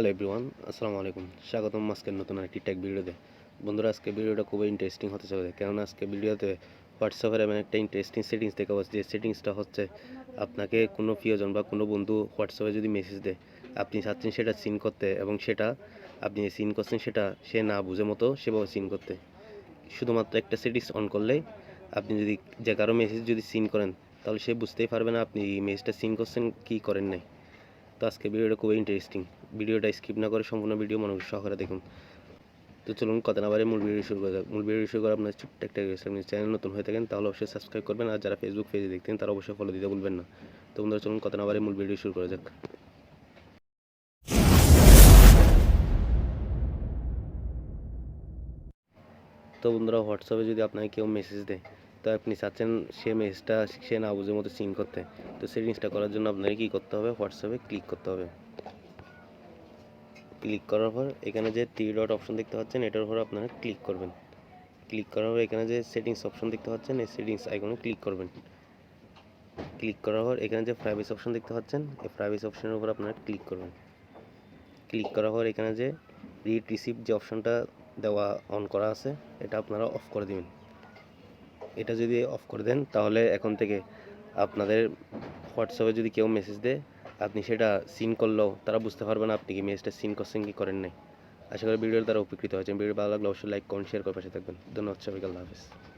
Hello everyone আসসালামু আলাইকুম। স্বাগতম আজকের নতুন একটি টেক ভিডিওতে বন্ধুরা, আজকে ভিডিওটা খুবই ইন্টারেস্টিং হতে চলেছে। কেননা আজকে ভিডিওতে হোয়াটসঅ্যাপের এমন একটা ইন্টারেস্টিং সেটিংস দেখা পাচ্ছি। যে সেটিংসটা হচ্ছে আপনাকে কোনো প্রিয়জন বা কোনো বন্ধু হোয়াটসঅ্যাপে যদি মেসেজ দেয়, আপনি চাচ্ছেন সেটা সিন করতে এবং সেটা আপনি সিন করছেন সেটা সে না বুঝে মতো সেভাবে সিন করতে। শুধুমাত্র একটা সেটিংস অন করলেই আপনি যদি যে কারও মেসেজ যদি সিন করেন, তাহলে সে বুঝতেই পারবে না আপনি মেসেজটা সিন করছেন, কি করেন নাই। তো আজকে ভিডিওটা খুবই ইন্টারেস্টিং ভিডিওটা স্কিপ না করে সম্পূর্ণ ভিডিও মনোযোগ সহকারে দেখুন। তো চলুন কথা না মূল ভিডিও শুরু করা মূল ভিডিও শুরু করে আপনার ছোট্ট একটা চ্যানেল নতুন হয়ে থাকেন, তাহলে অবশ্যই সাবস্ক্রাইব করবেন। আর যারা ফেসবুক পেজে দেখতেন তারা অবশ্যই ফলো দিতে ভুলবেন না। তো বন্ধুরা, চলুন কথা না বারে মূল ভিডিও শুরু করা যাক। তো বন্ধুরা হোয়াটসঅ্যাপে যদি আপনাকে কেউ মেসেজ দেয় তো আপনি চাচ্ছেন সে মেসেজটা সে না বুঝে মতো সিন করতে। তো সেটিংসটা করার জন্য আপনাকে কী করতে হবে? হোয়াটসঅ্যাপে ক্লিক করতে হবে। ক্লিক করার পর এখানে যে থ্রি ডট অপশন দেখতে পাচ্ছেন, এটার উপর আপনারা ক্লিক করবেন। ক্লিক করার পর এখানে যে সেটিংস অপশন দেখতে পাচ্ছেন, এই সেটিংস আইকনে ক্লিক করবেন। ক্লিক করার পর এখানে যে প্রাইভেসি অপশন দেখতে পাচ্ছেন, এই প্রাইভেসি অপশনের উপর আপনারা ক্লিক করবেন। ক্লিক করার পর এখানে যে রিড রিসিভ যে অপশনটা দেওয়া অন করা আছে, এটা আপনারা অফ করে দিবেন। এটা যদি অফ করে দেন, তাহলে এখন থেকে আপনাদের হোয়াটসঅ্যাপে যদি কেউ মেসেজ দেয়, আপনি সেটা সিন করলেও তারা বুঝতে পারবে না আপনি কি মেসেজটা সিন করছেন কি করেন নাই। আশা করি ভিডিওর তারা উপকৃত হয়েছেন। ভিডিও ভালো লাগলে অবশ্যই লাইক কমেন্ট শেয়ার করে পাশে থাকবেন। ধন্যবাদ সবাইকে, আল্লাহ হাফিজ।